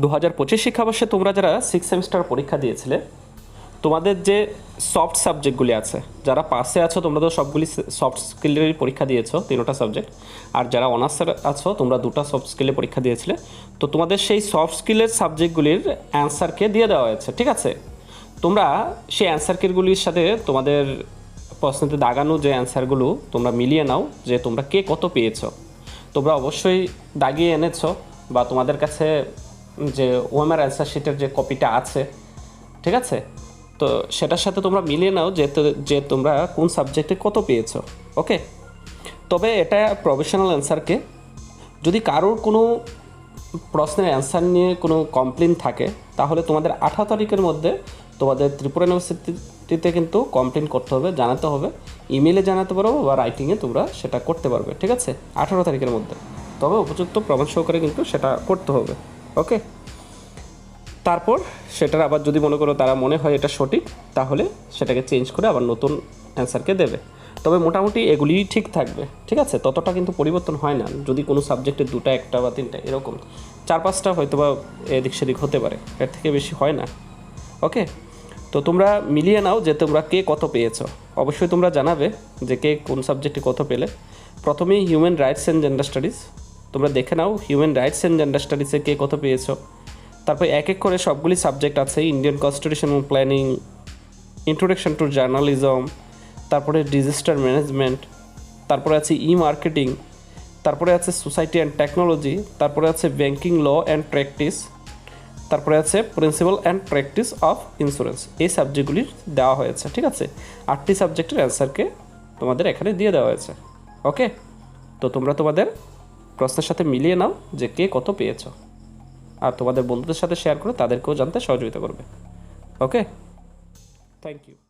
দু হাজার পঁচিশ শিক্ষাবর্ষে তোমরা যারা সিক্স সেমিস্টার পরীক্ষা দিয়েছিলে, তোমাদের যে সফট সাবজেক্টগুলি আছে, যারা পাশে আছো, তোমরা তো সবগুলি সফট স্কিলেরই পরীক্ষা দিয়েছ, তিনোটা সাবজেক্ট আর যারা অনার্সের আছো, তোমরা দুটো সফট স্কিলে পরীক্ষা দিয়েছিলে। তো তোমাদের সেই সফট স্কিলের সাবজেক্টগুলির অ্যান্সারকে দিয়ে দেওয়া হয়েছে, ঠিক আছে? তোমরা সেই অ্যান্সারকেগুলির সাথে তোমাদের প্রশ্নতে দাগানো যে অ্যান্সারগুলো তোমরা মিলিয়ে নাও যে তোমরা কে কত পেয়েছ। তোমরা অবশ্যই দাগিয়ে এনেছো বা তোমাদের কাছে যে ওএমআর অ্যান্সার শিটের যে কপিটা আছে, ঠিক আছে? তো সেটার সাথে তোমরা মিলিয়ে নাও যে যে তোমরা কোন সাবজেক্টে কত পেয়েছ, ওকে? তবে এটা প্রফেশনাল অ্যান্সারকে যদি কারোর কোনো প্রশ্নের অ্যান্সার নিয়ে কোনো কমপ্লেন থাকে, তাহলে তোমাদের আঠারো তারিখের মধ্যে তোমাদের ত্রিপুরা ইউনিভার্সিটিতে কিন্তু কমপ্লেন করতে হবে, জানাতে হবে। ইমেলে জানাতে পারো বা রাইটিংয়ে তোমরা সেটা করতে পারবে, ঠিক আছে? আঠারো তারিখের মধ্যে। তবে উপযুক্ত প্রমাণ সহকারে কিন্তু সেটা করতে হবে। ওকে। তারপর সেটার আবার যদি মনে করো তারা মনে হয় এটা সঠিক, তাহলে সেটাকে চেঞ্জ করে আবার নতুন অ্যান্সারকে দেবে। তবে মোটামুটি এগুলিই ঠিক থাকবে, ঠিক আছে? ততটা কিন্তু পরিবর্তন হয় না। যদি কোনো সাবজেক্টে দুটা, একটা বা তিনটা, এরকম। চার পাঁচটা হয়তো বা এদিক সেদিক হতে পারে, এর থেকে বেশি হয় না। ওকে? তো তোমরা মিলিয়ে নাও যে তোমরা কে কত পেয়েছ। অবশ্যই তোমরা জানাবে যে কে কোন সাবজেক্টে কত পেলে। প্রথমেই human rights and gender studies তোমরা দেখে নাও হিউম্যান রাইটস অ্যান্ড জেন্ডার স্টাডিজে কে কত পেয়েছ। তারপর এক এক করে সবগুলি সাবজেক্ট আছে Indian constitution planning introduction to journalism তারপরে ডিজাস্টার ম্যানেজমেন্ট তারপরে আছে ই মার্কেটিং তারপরে আছে সোসাইটি অ্যান্ড টেকনোলজি তারপরে আছে ব্যাংকিং ল অ্যান্ড প্র্যাকটিস তারপরে আছে principle and practice of insurance এই সাবজেক্টগুলি দেওয়া হয়েছে, ঠিক আছে? আটটি সাবজেক্টের অ্যান্সারকে তোমাদের এখানে দিয়ে দেওয়া হয়েছে ওকে তো তোমরা তোমাদের প্রশ্নের সাথে মিলিয়ে নাও যে কে কত পেয়েছ। আর তোমাদের বন্ধুদের সাথে শেয়ার করে তাদেরকেও জানতে সহযোগিতা করবে। Okay thank you